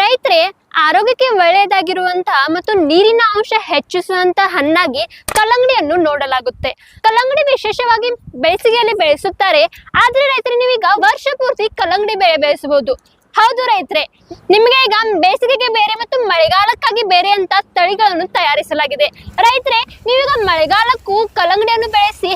ರೈತರೇ, ಆರೋಗ್ಯಕ್ಕೆ ಒಳ್ಳೆಯದಾಗಿರುವಂತಹ ಮತ್ತು ನೀರಿನ ಅಂಶ ಹೆಚ್ಚಿಸುವಂತ ಹಣ್ಣಾಗಿ ಕಲ್ಲಂಗಡಿಯನ್ನು ನೋಡಲಾಗುತ್ತೆ. ಕಲ್ಲಂಗಡಿ ವಿಶೇಷವಾಗಿ ಬೇಸಿಗೆಯಲ್ಲಿ ಬೆಳೆಸುತ್ತಾರೆ. ಆದ್ರೆ ರೈತರು, ನೀವೀಗ ವರ್ಷ ಪೂರ್ತಿ ಕಲ್ಲಂಗಡಿ ಬೆಳೆ ಬೆಳೆಸಬಹುದು. ಹೌದು ರೈತರೆ, ನಿಮಗೆ ಈಗ ಬೇಸಿಗೆಗೆ ಬೇರೆ ಮತ್ತು ಮಳೆಗಾಲಕ್ಕಾಗಿ ಬೇರೆ ಅಂತ ತಳಿಗಳನ್ನು ತಯಾರಿಸಲಾಗಿದೆ. ರೈತರೆ, ನೀವೀಗ ಮಳೆಗಾಲಕ್ಕೂ ಕಲ್ಲಂಗಡಿಯನ್ನು ಬೆಳೆಸಿ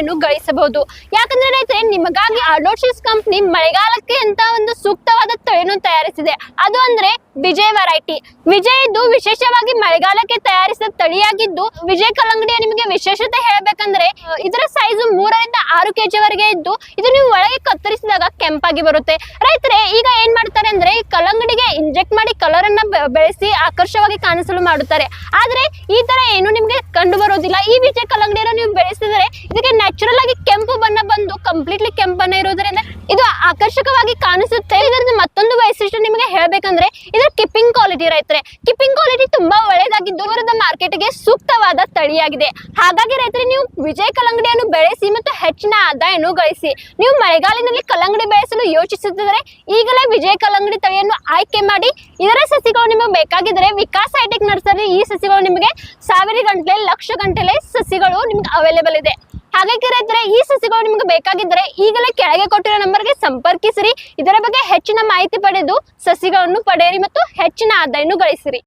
ಆದಾಯವನ್ನು ಗಳಿಸಬಹುದು. ಯಾಕಂದ್ರೆ ರೈತರೇ, ನಿಮಗಾಗಿ ಅಡೋಶಿಸ್ ಕಂಪ್ನಿ ಮಳೆಗಾಲಕ್ಕೆ ಅಂತ ಒಂದು ಸೂಕ್ತವಾದ ತಳಿಯನ್ನು ತಯಾರಿಸಿದೆ. ಅದು ಅಂದ್ರೆ ವಿಜಯ್ ವೆರೈಟಿ ವಿಜಯ್ ಇದು ವಿಶೇಷವಾಗಿ ಮಳೆಗಾಲಕ್ಕೆ ತಯಾರಿಸಿದ ತಳಿಯಾಗಿದ್ದು, ವಿಜಯ್ ಕಲ್ಲಂಗಡಿಯ ನಿಮಗೆ ವಿಶೇಷತೆ ಹೇಳಬೇಕಂದ್ರೆ ಇದರ ಸೈಜ್ ಮೂರರಿಂದ ಆರು ಕೆಜಿ ವರೆಗೆ ಇದ್ದು, ಇದು ನೀವು ಒಳಗೆ ಕತ್ತರಿಸಿದಾಗ ಕೆಂಪಾಗಿ ಬರುತ್ತೆ. ರೈತರೆ, ಈಗ ಏನ್ ಮಾಡ್ತಾರೆ ಅಂದ್ರೆ ಕಲ್ಲಂಗಡಿಗೆ ಇಂಜೆಕ್ಟ್ ಮಾಡಿ ಕಲರ್ ಅನ್ನ ಬೆಳೆಸಿ ಆಕರ್ಷವಾಗಿ ಕಾಣಿಸಲು ಮಾಡುತ್ತಾರೆ. ಆದ್ರೆ, ಈ ತರ ಏನು ನಿಮ್ಗೆ ಕಂಡು ಬರೋದಿಲ್ಲ ಈ ವಿಜಯ್ ಕಲ್ಲಂಗಡಿಯನ್ನು ನೀವು ಕಂಪ್ಲೀಟ್ಲಿ ಕೆಂಪನ್ನ ಇರೋದ್ರಿಂದ ಇದು ಆಕರ್ಷಕವಾಗಿ ಕಾಣಿಸುತ್ತೆ. ಇದರಿಂದ ಮತ್ತೊಂದು ವೈಶಿಷ್ಟ್ಯ ನಿಮಗೆ ಹೇಳ್ಬೇಕಂದ್ರೆ, ಇದರ ಕಿಪ್ಪಿಂಗ್ ಕ್ವಾಲಿಟಿ ರೈತರೆ. ಕಿಪ್ಪಿಂಗ್ ಕ್ವಾಲಿಟಿ ತುಂಬಾ ಒಳ್ಳೆಯದಾಗಿದ್ದು ದೂರದ ಮಾರ್ಕೆಟ್ಗೆ ಸೂಕ್ತವಾದ ತಳಿಯಾಗಿದೆ. ಹಾಗಾಗಿ ರೈತರು, ನೀವು ವಿಜಯ ಕಲ್ಲಂಗಡಿಯನ್ನು ಬೆಳೆಸಿ ಮತ್ತು ಹೆಚ್ಚಿನ ಆದಾಯವನ್ನು ಗಳಿಸಿ. ನೀವು ಮಳೆಗಾಲಿನಲ್ಲಿ ಕಲ್ಲಂಗಡಿ ಬೆಳೆಸಲು ಯೋಚಿಸುತ್ತಿದ್ದರೆ, ಈಗಲೇ ವಿಜಯ ಕಲ್ಲಂಗಡಿ ತಳಿಯನ್ನು ಆಯ್ಕೆ ಮಾಡಿ, ಇದರ ಸಸಿಗಳು ನಿಮಗೆ ಬೇಕಾಗಿದ್ದರೆ ವಿಕಾಸ್ ಹೈಟೆಕ್ ನರ್ಸರಿ ಈ ಸಸಿಗಳು ನಿಮಗೆ ಸಾವಿರ ಗಂಟಲೆ ಲಕ್ಷ ಗಂಟಲೆ ಸಸಿಗಳು ನಿಮ್ಗೆ ಅವೈಲೇಬಲ್ ಇದೆ. ಹಾಗಾಗಿ ರೈತರೆ, ಈ ಸಸಿಗಳು ಬೇಕಾಗಿದ್ದರೆ ಈಗಲೇ ಕೆಳಗೆ ಕೊಟ್ಟಿರೋ ನಂಬರ್ಗೆ ಸಂಪರ್ಕಿಸಿರಿ. ಇದರ ಬಗ್ಗೆ ಹೆಚ್ಚಿನ ಮಾಹಿತಿ ಪಡೆದು ಸಸಿಗಳನ್ನು ಪಡೆಯಿರಿ ಮತ್ತು ಹೆಚ್ಚಿನ ಆದಾಯವನ್ನು ಗಳಿಸಿರಿ.